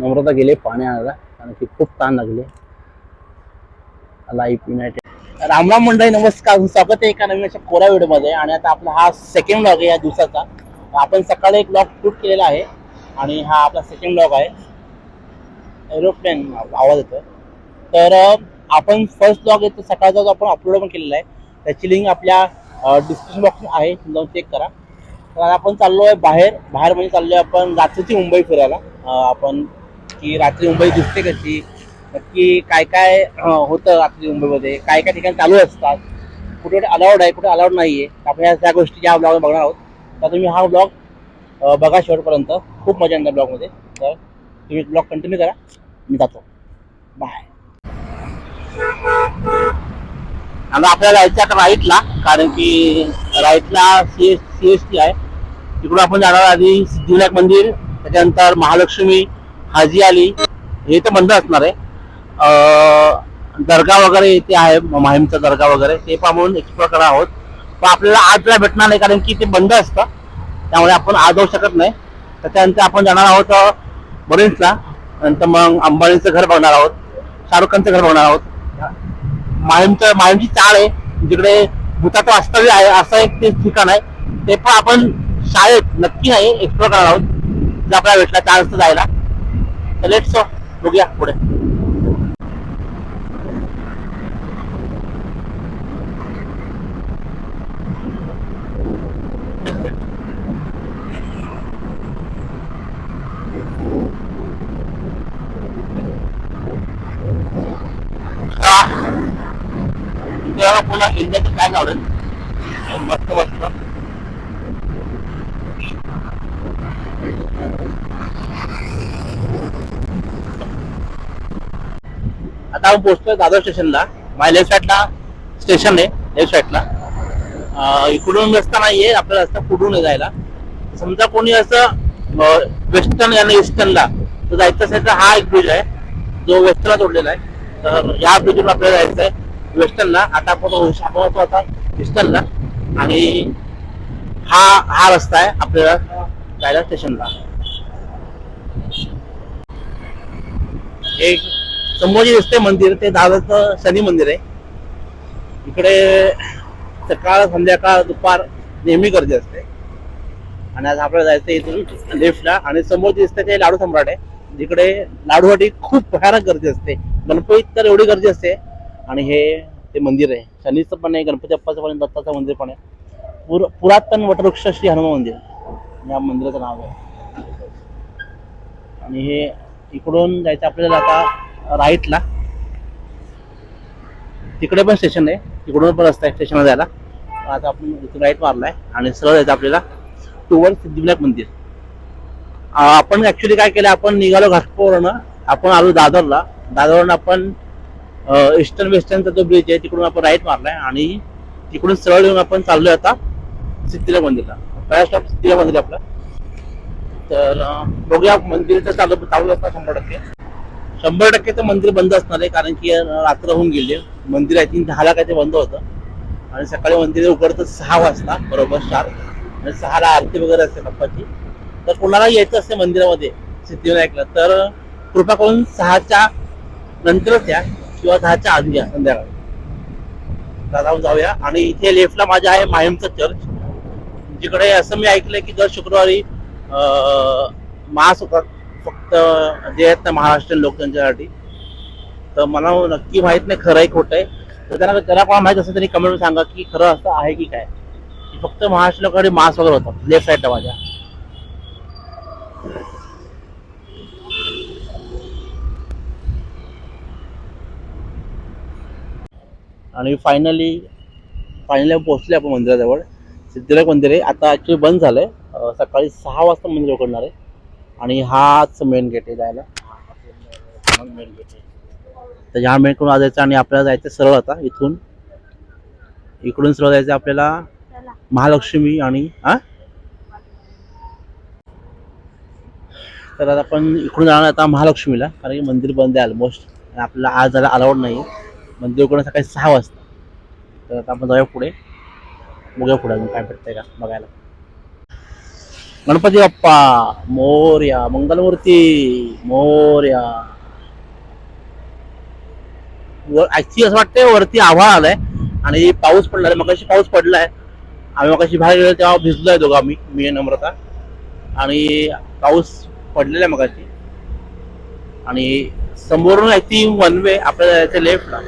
नम्रता गेले पाणी आणायला कारण की खूप ताण लागले. लाईफ युनायटेड रामराम मंडळी नमस्कार. स्वागत आहे एका नवीन अशा कोरा व्हिडिओमध्ये. आणि आता आपला हा सेकंड ब्लॉग आहे या दिवसाचा. आपण सकाळी एक ब्लॉग शूट केलेला आहे. आणि हा आपला सेकंड ब्लॉग आहे. एरोप्लेन आवाज येतो तर आपण फर्स्ट ब्लॉग येतो सकाळचा जो आपण अपलोड पण केलेला आहे त्याची लिंक आपल्या डिस्क्रिप्शन बॉक्स आहे. जाऊन चेक करा. तर आपण चाललो आहे बाहेर. बाहेर म्हणजे चाललो आहे आपण रात्रीची मुंबई फिरायला. आपण की रात्री मुंबई दिसते कशी? नक्की काय काय होतं रात्री मुंबईमध्ये? काय काय ठिकाणी चालू असतात? कुठे कुठे अलाउड आहे कुठे अलाउड नाही आहे आपण या त्या गोष्टी या ब्लॉग बघणार आहोत तर तुम्ही हा ब्लॉग बघा शेवटपर्यंत. खूप मजा येणार ब्लॉगमध्ये तर तुम्ही ब्लॉग कंटिन्यू करा मी जातो. बाय आता आपल्याला जायचं आता राईटला कारण की राईटला C S C S T आहे. तिकडून आपण जाणार आधी सिद्धिविनायक मंदिर त्याच्यानंतर महालक्ष्मी हाजी आली हे तर बंद असणार आहे. दर्गा वगैरे इथे आहे माहीमचा दर्गा वगैरे ते पण आपण एक्सप्लोर करणार आहोत. पण आपल्याला आजला भेटणार नाही कारण की ते बंद असतं. त्यामुळे आपण आज जाऊ शकत नाही. तर त्यानंतर आपण जाणार आहोत बरेचला नंतर मग अंबानीचं घर बघणार आहोत शाहरुख खानचं घर बघणार आहोत. माहीमचं माहीमची चाळ आहे जिकडे भूताचं वास्तव्य आहे असं एक ते ठिकाण आहे. ते पण आपण शाळेत नक्की नाही एक्सप्लोर करणार आहोत. जर आपल्याला भेटला चान्स जायला. तर लेट्स बघूया पुढे इथे पुन्हा इंडियाचं काय आवडेल मस्त मस्त आता आपण पोहोचतोय दादर स्टेशनला. माझ्या लेफ्ट साईडला स्टेशन आहे लेफ्ट साईडला इकडून रस्ता नाहीये आपला रस्ता कुठून जायला. समजा कोणी असं वेस्टर्न आणि ईस्टर्नला तर जायचं असेल तर हा एक ब्रिज आहे. जो वेस्टर्नला जोडलेला आहे. तर या ब्रिजवर आपल्याला जायचं आहे वेस्टर्नला आता आपण आपण होतो आता ईस्टर्नला आणि हा हा रस्ता आहे आपल्याला जायला स्टेशनला एक संभाजी जे दिसते मंदिर ते दादाचं शनी मंदिर आहे. इकडे सकाळ संध्याकाळ दुपार नेहमी गर्दी असते. आणि आज आपल्याला जायचं इथून लेफ्टला. आणि समोर जे दिसते ते लाडू सम्राट आहे. जिकडे लाडूसाठी खूप भयानक गर्दी असते. गणपतीत तर एवढी गर्दी असते. आणि हे ते मंदिर आहे. शनीचं पण आहे गणपती अप्पाचं पण आहे दत्ताचं मंदिर पण आहे. पुर पुरातन वटवृक्ष श्री हनुमान मंदिर. या मंदिराचं नाव आहे. आणि हे इकडून जायचं आपल्याला आता राईटला तिकडे पण स्टेशन आहे. तिकडून पण रस्ता आहे स्टेशनला जायला. आता आपण इथून राईट मारलाय आणि सरळ जायचं आपल्याला टूवर सिद्धिविनायक मंदिर. आपण ऍक्च्युली काय केलं आपण निघालो घाटकोवरनं. आपण आलो दादरला. दादरवरून आपण ईस्टर्न वेस्टर्नचा जो ब्रिज आहे तिकडून आपण राईट मारलाय. आणि तिकडून सरळ येऊन आपण चाललोय आता सिद्धिला मंदिरला. पहिला स्टॉप सिद्धिला मंदिर आपला. तर बघूया मंदिरचं चालू चालू असणार शंभर टक्के. शंभर टक्के तर मंदिर बंद असणार आहे कारण की रात्र होऊन गेली मंदिर आय थिंक दहाला काय ते बंद होतं. आणि सकाळी मंदिर उघडतं सहा वाजता बरोबर चार. आणि सहाला आरती वगैरे असते बाप्पाची. तर कोणाला यायचं असते मंदिरामध्ये सिद्धिविनायकला तर कृपा करून सहाच्या नंतरच या किंवा सहाच्या आधी या संध्याकाळी. तर जाऊन जाऊया. आणि इथे लेफ्टला माझ्या आहे माहीमचं चर्च. जिकडे असं मी ऐकलंय की दर शुक्रवारी मास होतात फक्त जे आहेत ना महाराष्ट्रीयन लोक त्यांच्यासाठी तर मला नक्की माहीत नाही खरं आहे खोटं आहे. तर त्यांना त्याला कोणा माहीत असेल तरी कमेंट सांगा की खरं असं आहे की काय. फक्त महाराष्ट्र लोकांकडे मास वगैरे होतात लेफ्ट साईडला माझ्या. आणि फायनली फायनली पोहोचले आपण मंदिराजवळ. सिद्धिविनायक मंदिर आहे. आता ॲक्च्युली बंद झालंय. आहे सकाळी सहा वाजता मंदिर उघडणार आहे. आणि हाच मेन गेट आहे जायला. मेन गेट आहे. तर ह्या मेनकडून आज जायचं आणि आपल्याला जायचं सरळ आता इथून. इकडून सरळ जायचं आपल्याला महालक्ष्मी आणि हा? तर आता आपण इकडून जाणार आता महालक्ष्मीला कारण की मंदिर बंद आहे ऑलमोस्ट आपल्याला आज जायला अलाउड नाही मंदिर उघडून सकाळी सहा वाजता. तर आता आपण जाऊया पुढे. बघूया पुढे अजून काय भेटतंय का बघायला. गणपती बाप्पा मोर्या मंगलमूर्ती मोर्या. ऍक्च्युली असं वाटतंय वरती आभाळ आलाय आणि पाऊस पडलाय मगाशी पाऊस पडलाय. आम्ही मगाशी बाहेर गेलो तेव्हा भिजलोय दोघं आम्ही मी नम्रता. आणि पाऊस पडलेला आहे मगाशी. आणि समोरून आय थिंक वन वे आपल्याला जायचं लेफ्टला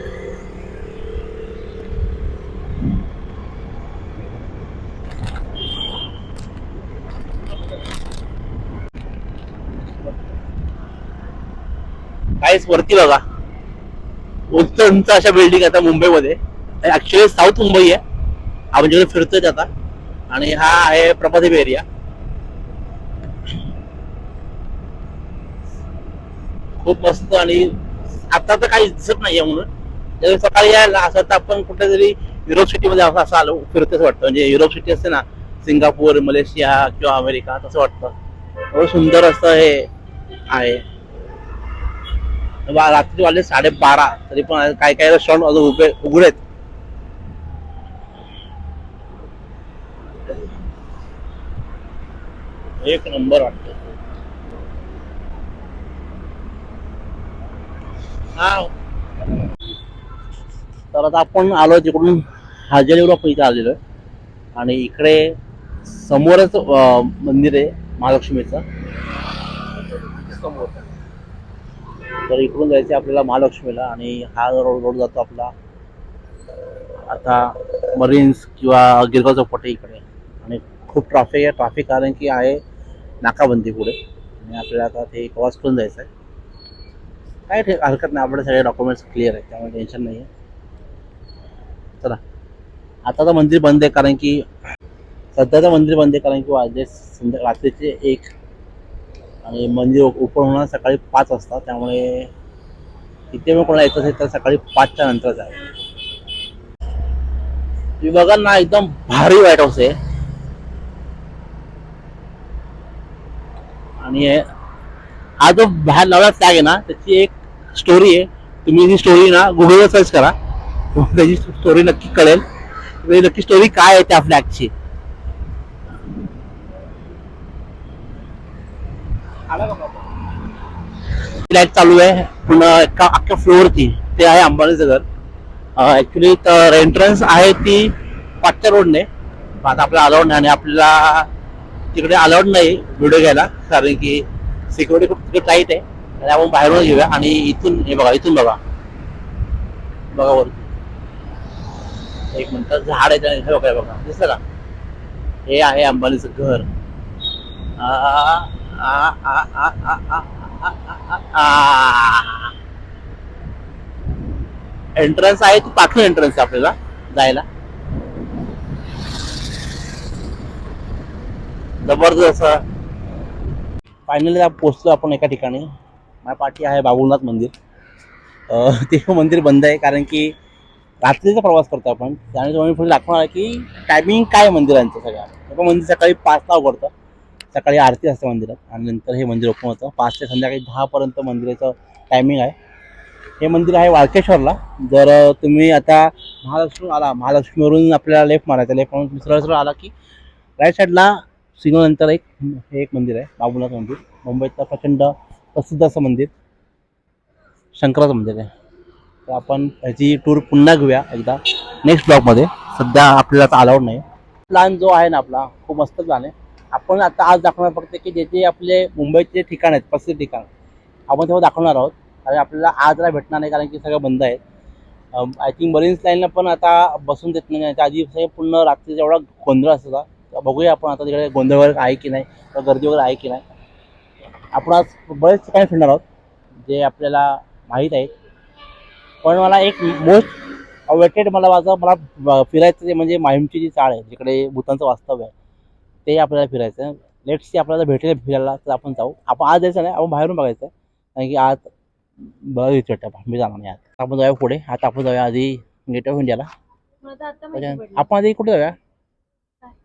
काहीच वरती बघा. उंच उंच अशा बिल्डिंग आता मुंबईमध्ये. ऍक्च्युली साऊथ मुंबई आहे. आपण जिकडे फिरतोय आता. आणि हा आहे प्रभादेव एरिया खूप मस्त आणि आता तर काही दिसत नाहीये म्हणून. सकाळी यायला असं तर आपण कुठेतरी युरोप सिटीमध्ये असं असं आलो फिरतोच वाटतं. म्हणजे युरोप सिटी असते ना सिंगापूर मलेशिया किंवा अमेरिका तसं वाटतं. एवढं सुंदर असं हे आहे. रात्री वाजले साडेबारा. तरी पण काही काही रेस्टॉरंट अजून उभे उघडे एक नंबर वाटत. हा तर आता आपण आलो तिकडून हाजेलीवर आपण इथे आलेलो आहे. आणि इकडे समोरच मंदिर आहे महालक्ष्मीचं. समोर. तर इकडून जायचं आपल्याला महालक्ष्मीला आणि हा रोड रोड जातो आपला आता मरीन्स किंवा गिरगाव चौपटे इकडे. आणि खूप ट्रॅफिक आहे ट्रॅफिक कारण की आहे नाकाबंदी पुढे. आणि आपल्याला आता ते क्रॉस करून जायचं आहे. काय ठीक हरकत नाही आपले सगळे डॉक्युमेंट्स क्लिअर आहेत त्यामुळे टेन्शन नाही आहे चला. आता तर मंदिर बंद आहे कारण की सध्याचं मंदिर बंद आहे कारण की वाजले संध्या रात्रीचे एक आणि मंदिर ओपन होणार सकाळी पाच वाजता त्यामुळे इथे मग कोणाला यायचं असेल तर सकाळी पाचच्या नंतरच आहे. तुम्ही बघाल ना एकदम भारी व्हाईट हाऊस आहे. आणि हा जो बाहेर लावला फ्लॅग आहे ना त्याची एक स्टोरी आहे. तुम्ही ही स्टोरी ना गुगलवर सर्च करा. त्याची स्टोरी नक्की कळेल. म्हणजे नक्की स्टोरी काय आहे त्या फ्लॅगची लाइट चालू आहे. पुन्हा एका अख्ख्या फ्लोअरती ते आहे अंबानीचं घर. ऍक्च्युली तर एंट्रन्स आहे ती पाचच्या रोडने आता आपल्याला अलाउड नाही आणि आपल्याला तिकडे अलाउड नाही व्हिडिओ घ्यायला. कारण की सिक्युरिटी खूप तिकडे टाईट आहे. आणि आपण बाहेरून घेऊया आणि इथून हे बघा इथून बघा. बघा वरती. एक मिनटं. झाड आहे हे बघा हे बघा. दिसलं का? हे आहे अंबानीचं घर. एंट्रन्स आहे तू पाठवून एंट्रन्स आहे आपल्याला जायला जबरदस्त फायनली पोचलो आपण एका ठिकाणी माझ्या पाठी आहे बाबुलनाथ मंदिर ते मंदिर बंद आहे कारण की रात्रीचा प्रवास करतो आपण त्यामुळे तुम्ही पुढे दाखवणार की टायमिंग काय मंदिरांचं सगळ्या मंदिर सकाळी पाच पाचला उघडतं सकाळी आरती असते मंदिरात आणि नंतर हे मंदिर ओपन होतं. पाच ते संध्याकाळी दहापर्यंत मंदिराचं टायमिंग आहे. हे मंदिर आहे वाळकेश्वरला. जर तुम्ही आता महालक्ष्मी आला महालक्ष्मीवरून आपल्याला लेफ्ट मारायचं लेफ्ट मारून सरळ सरळ आला की राईट साईडला सिग्नलनंतर एक हे एक मंदिर आहे बाबुनाथ मंदिर. मुंबईतलं प्रचंड प्रसिद्ध असं मंदिर. शंकराचं मंदिर आहे. तर आपण ह्याची टूर पुन्हा घेऊया एकदा. नेक्स्ट ब्लॉगमध्ये सध्या आपल्याला आता अलाउड नाही. प्लॅन जो आहे ना आपला खूप मस्त प्लॅन आहे. आपण आता आज दाखवणार फक्त की जे जे आपले मुंबईचे ठिकाण आहेत प्रसिद्ध ठिकाण आपण तेव्हा दाखवणार आहोत. आणि आपल्याला आज भेटणार नाही कारण की सगळं बंद आहे. आय थिंक बरीन्स लाईनला पण आता बसून देत नाही. आधी सगळे पूर्ण रात्रीचा एवढा गोंधळ असतो बघूया आपण आता तिकडे गोंधळ वगैरे आहे की नाही किंवा गर्दी वगैरे आहे की नाही. आपण आज बरेच ठिकाणी फिरणार आहोत जे आपल्याला माहीत आहेत. पण मला एक मोस्ट अवेटेड मला माझं मला फिरायचं म्हणजे माहीमची जी चाळ आहे जिकडे भूतांचं वास्तव्य आहे ते आपल्याला फिरायचं. लेट्स सी आपल्याला भेटेल फिरायला तर आपण जाऊ. आपण आज जायचं नाही आपण बाहेरून बघायचं. कारण की आज बरं वाटतं मी जाणार नाही आज. आपण जाऊया पुढे. आता आपण जाऊया आधी गेट ऑफ इंडियाला. आपण आधी कुठे जाऊया?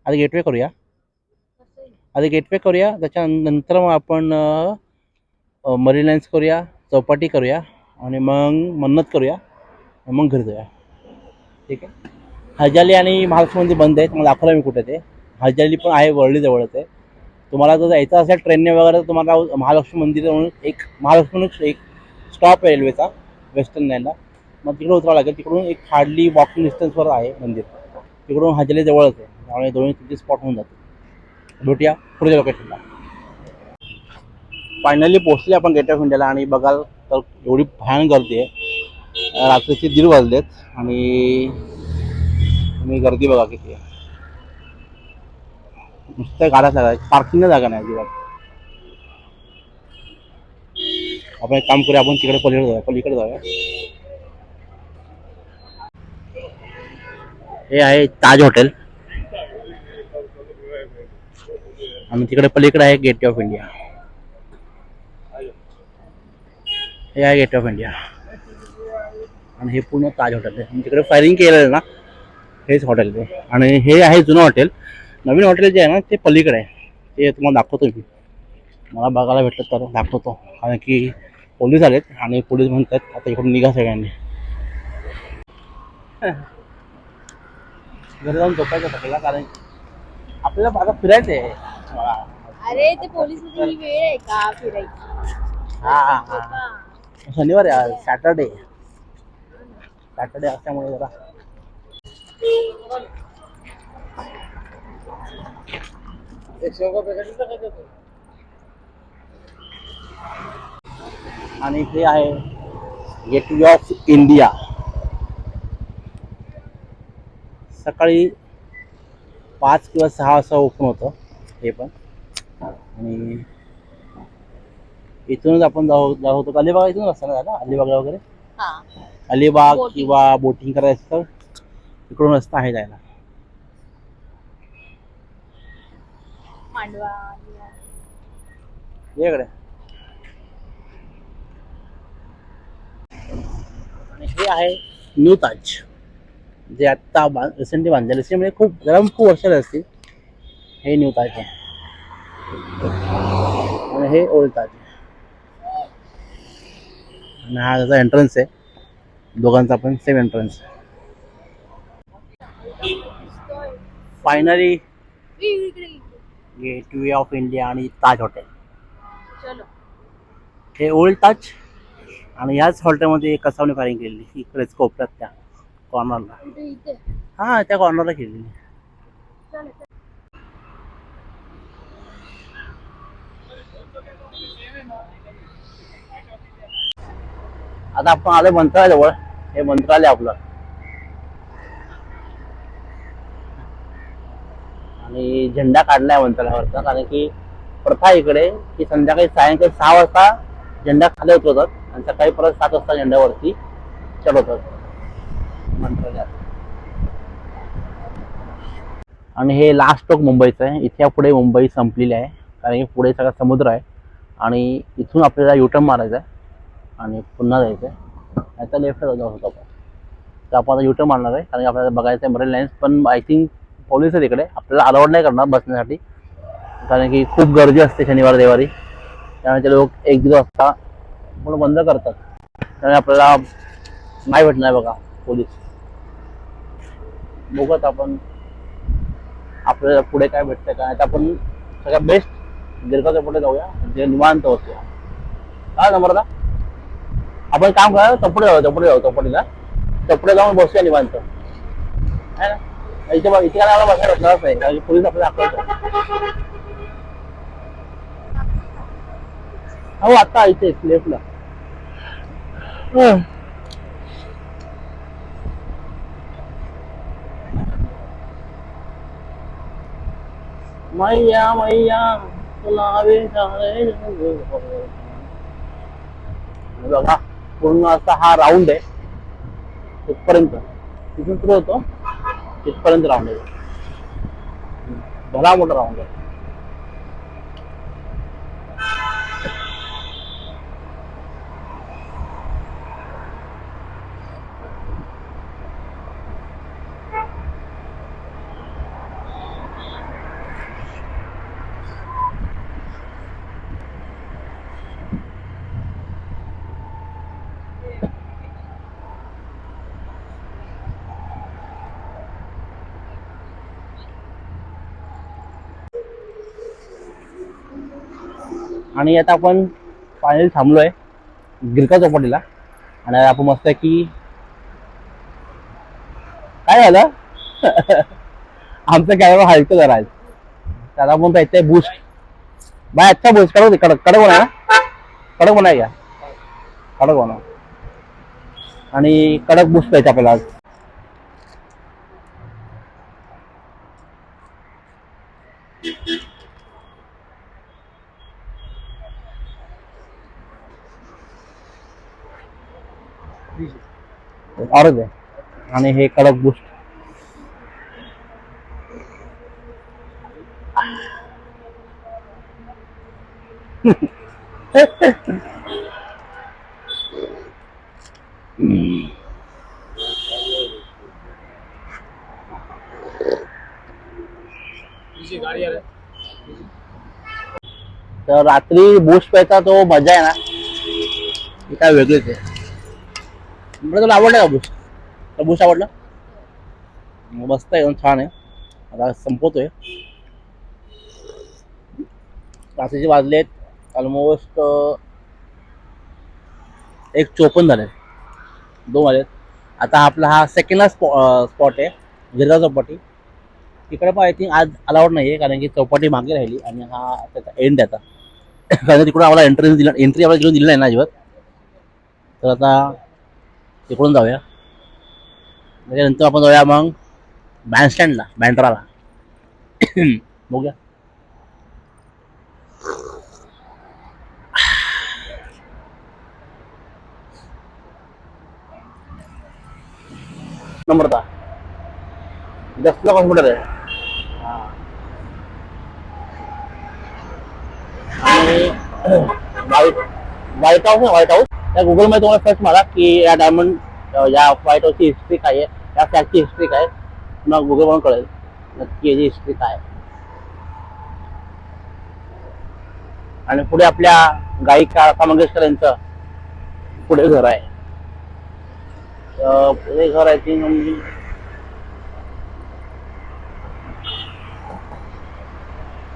आधी गेटवे करूया? आधी गेटवे करूया. त्याच्यानंतर मग आपण मरीन लाईन्स करूया चौपाटी करूया आणि मग मन्नत करूया मग घरी जाऊया. ठीक आहे? हजाली आणि महालक्ष्मी मंदिर बंद आहे. तुम्हाला दाखवलं मी कुठे ते. हजाली पण आहे वरळी जवळच आहे. तुम्हाला जर जायचं असेल ट्रेनने वगैरे तुम्हाला महालक्ष्मी मंदिर म्हणून एक महालक्ष्मी म्हणून एक स्टॉप आहे रेल्वेचा वेस्टर्न लाईनला मग तिकडे उतरावं लागेल. तिकडून एक हार्डली वॉकिंग डिस्टन्सवर आहे मंदिर. तिकडून हजेले जवळच आहे. त्यामुळे दोन्ही तुमचे स्पॉट होऊन जाते भेटूया पुढच्या लोकेशनला फायनली पोहोचले आपण गेट ऑफ इंडियाला आणि बघाल तर एवढी भयान गर्दी आहे. रात्रीचे दीड वाजलेत आणि तुम्ही गर्दी बघा किती आहे. नुसत्या गाड्याच लागतात पार्किंगला जागा नाही अजिबात. आपण एक काम करूया आपण तिकडे पलीकडे जाऊया. पलीकडे जाऊया. हे आहे ताज हॉटेल. आणि तिकडे पलीकडे आहे गेट ऑफ इंडिया हे आहे गेट ऑफ इंडिया आणि हे पूर्ण ताज हॉटेल आहे. तिकडे फायरिंग केलेलं आहे ना हेच हॉटेल ते आणि हे आहे जुनं हॉटेल. नवीन हॉटेल जे आहे ना ते पलीकडे आहे. ते तुम्हाला दाखवतो मी. मला बघायला भेटलं तर दाखवतो. कारण की पोलीस आलेत आणि पोलीस म्हणतात आता इकडून निघा सगळ्यांनी. घरी जाऊन झोपायचं सगळ्याला कारण आपल्याला आता फिरायचं आहे. अरे ते पोलीस ही वेळ आहे का फिरायची? हा हा. शनिवार आहे सॅटर्डे. सॅटर्डे असल्यामुळे जरा आणि हे आहे गेटवे ऑफ इंडिया सकाळी पाच किंवा सहा वाजता ओपन होतं हे पण. आणि इथूनच आपण जाऊ जाऊ होतो. अलिबाग इथून रस्ता ना अलिबागला वगैरे? हा. अलिबाग. किंवा बोटिंग करायचं तर इकडून रस्ता आहे जायला. मांडवा. इकडे. हे आहे न्यू ताज. जे आत्ता रिसेंटली बांधलेलं आहे म्हणजे खूप जरा खूप वर्ष झाली असतील हे न्यू ताज आहे. आणि हे ओल्ड ताज आहे. आणि हा त्याचा एंट्रन्स आहे. दोघांचा पण same entrance finally gateway of India आणि ताज हॉटेल. चलो. हे ओल्ड ताज आणि ह्याच हॉटेलमध्ये कसावणी फायरिंग केलेली इकडेच कोपऱ्यात त्या कॉर्नरला हा त्या कॉर्नरला केलेली. आता आपण आलो मंत्रालयाजवळ. हे मंत्रालय आपलं. आणि झेंडा काढलाय मंत्रालयावरचा कारण की प्रथा इकडे की संध्याकाळी सायंकाळी सहा वाजता झेंडा खाली उतरवतात आणि सकाळी परत सात वाजता झेंड्यावरती चढवतात मंत्रालयात. आणि हे लास्ट टोक मुंबईचं आहे. इथे पुढे मुंबई संपलेली आहे. कारण की पुढे सगळा समुद्र आहे. आणि इथून आपल्याला युटर्न मारायचा आहे आणि पुन्हा जायचं आहे आता लेफ्ट जाऊ शकतो आपण. तर आपण आता युटर्न मारणार आहे. कारण की आपल्याला बघायचं आहे मरेल लाईन्स पण आय थिंक पोलीस आहे तिकडे आपल्याला अलाउड नाही करणार बसण्यासाठी. कारण की खूप गर्दी असते शनिवार रविवारी. त्यामुळे ते लोक एक दिवस असता पूर्ण बंद करतात. त्यामुळे आपल्याला नाही भेटणार बघा पोलीस. बघत आपण आपल्याला पुढे काय भेटतं काय तर आपण सगळ्यात बेस्ट दीर्घाच्या पुढे जाऊया. जे निवांत होते. काय नंबरला आपण काम करा चपडे जाऊ चपडे जाऊ चपडीला चपडे जाऊन बसूया निवांत. है ना? इथे बघ इथे काय बसायला भेटणारच नाही. कारण पोलीस आपल्याला दाखवतो. हो आता इथे लेफ्टला मैया मैया तुलावे जाणे हे बघा पूर्ण असा हा राऊंड आहे. तिथपर्यंत तिथून सुरू होतो. तिथपर्यंत राऊंड आहे भला मोठा आणि आता आपण फायनली थांबलो आहे गिरका चौपाटीला. आणि आपण मस्त की काय झालं? आमचं कॅमेरा हलतो जरा आहे. त्याला आपण प्यायचंय बूस्ट बाय अच्छा बूस्ट कडक कडक कडक म्हणा कडक म्हणा या कडक म्हणा आणि कडक बूस्ट पाहिजे आपल्याला आज. ऑर्ग आहे. आणि हे कडक बुस्ट तर रात्री बूस्ट प्यायचा तो मजा आहे ना. काय वेगळीच आहे. म्हटलं तुला आवडला का बूस्ट? तर मस्त आहे एकदम छान आहे. आता संपवतोय. तासाचे वाजले आहेत ऑलमोस्ट एक चोपन्न झाले दोन वाजलेत आता आपला हा सेकंड स्पॉट आहे. गिरगाव चौपाटी. तिकडे पण आय थिंक आज अलाउड नाही आहे कारण की चौपाटी मागे राहिली आणि हा त्याचा एंड आहे आता. कारण तिकडून आम्हाला एंट्री दिला एंट्री आम्हाला तिकडून दिली नाही ना अजिबात. तर आता तिकडून जाऊया त्याच्यानंतर आपण जाऊया मग बँडस्टँडला बँड्राला बघूया नम्रता दसला कॉम्प्युटर आहे हा. आणि व्हाईट व्हाईट हाऊस ना व्हाईट हाऊस त्या गुगलमध्ये तुम्हाला सर्च मारा की या डायमंड या व्हाईट हाऊसची हिस्ट्री काय आहे या फ्लॅटची हिस्ट्री काय आहे. तुम्हाला गुगल कळेल नक्की याची हिस्ट्री काय आणि पुढे आपल्या गायिका लता मंगेशकर यांचं पुढे घर आहे पुढे घर आहे ती म्हणजे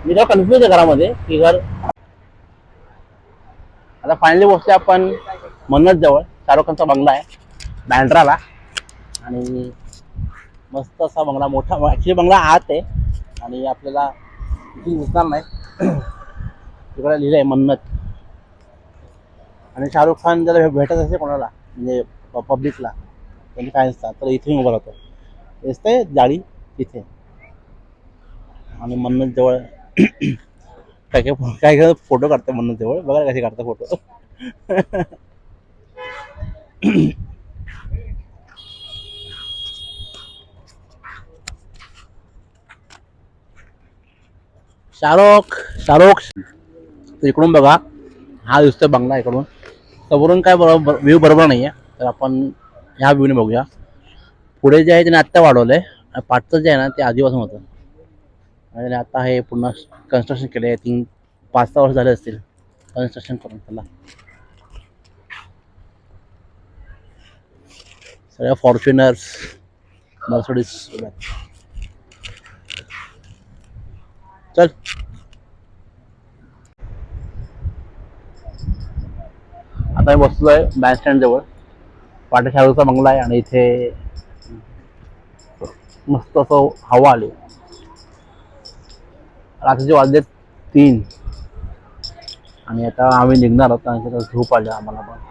मी तेव्हा कन्फ्युज आहे घरामध्ये की घर आता फायनली पोहोचले आपण मन्नत जवळ शाहरुख खानचा बंगला आहे बँड्राला आणि मस्त असा बंगला मोठा ॲक्च्युली बंगला आत आहे आणि आपल्याला इथून दिसणार नाही तिकडे लिहिलं आहे मन्नत आणि शाहरुख खान जर भेटत असे कोणाला म्हणजे पब्लिकला त्यांनी काय असतात तर इथे उभं राहतो दिसतंय जाळी तिथे आणि मन्नत जवळ काय काय काय फोटो काढते मन्नत जवळ बघा कसे काढतात फोटो शाहरुख शाहरुख तर इकडून बघा हा दिसतोय बंगला इकडून. समोरून काय बरोबर व्ह्यू बरोबर नाही आहे तर आपण ह्या व्ह्यूने बघूया. पुढे जे आहे त्याने आत्ता वाढवलं आहे पाठचं जे आहे ना ते आधीपासून होतं. आणि त्याने आता हे पुन्हा कन्स्ट्रक्शन केलं आहे तीन पाच सहा वर्ष झाले असतील. कन्स्ट्रक्शन करून त्याला सगळ्या फॉर्च्युनर्स मर्सडीज चल. आता मी बसलो आहे बँड स्टँड जवळ. पाटे बंगला आहे आणि इथे मस्त असं हवा आली. रात्रीचे वाजले तीन. आणि आता आम्ही निघणार आहोत आणि झोप आली आम्हाला पण.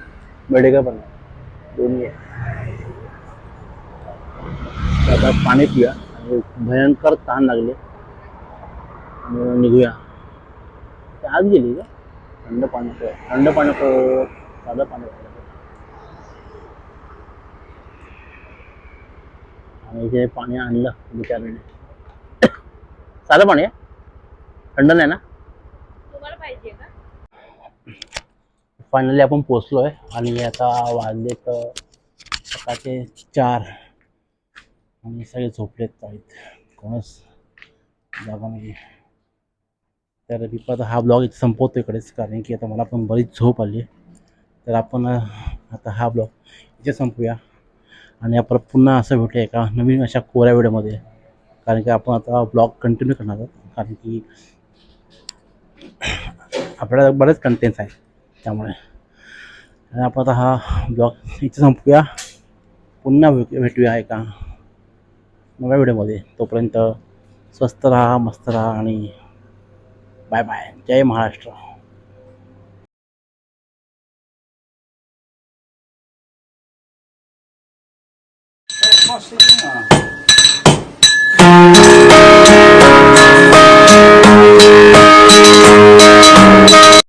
मेडिकल पण. दोन्ही आहे. आता पाणी पिया आणि भयंकर ताण लागले. निघूया. आज गेली का? थंड पाणी थंड पाणी साधं पाणी आणि जे पाणी आणलं बिचारीने. साधं पाणी आहे? थंड नाही ना? तुम्हाला पाहिजे का? फायनली आपण पोचलो आहे आणि आता वाजले तर सकाळचे चार. आणि सगळे झोपलेत आहेत कोणच जागा नाही तर मी पण हा ब्लॉग इथे संपवतो इकडेच कारण की आता मला पण बरीच झोप आली तर आपण आता हा ब्लॉग इथे संपूया. आणि आपण पुन्हा असं भेटूया एका नवीन अशा कोऱ्या वेळेमध्ये कारण की आपण आता ब्लॉग कंटिन्यू करणार आहोत. कारण की आपल्याला बरेच कंटेंट्स आहेत त्यामुळे. आणि आपण आता हा ब्लॉग इथे संपूया. पुन्हा भेट भेटूया एका नव्या व्हिडिओमध्ये. तोपर्यंत स्वस्त राहा मस्त राहा आणि बाय बाय. जय महाराष्ट्र. Hey,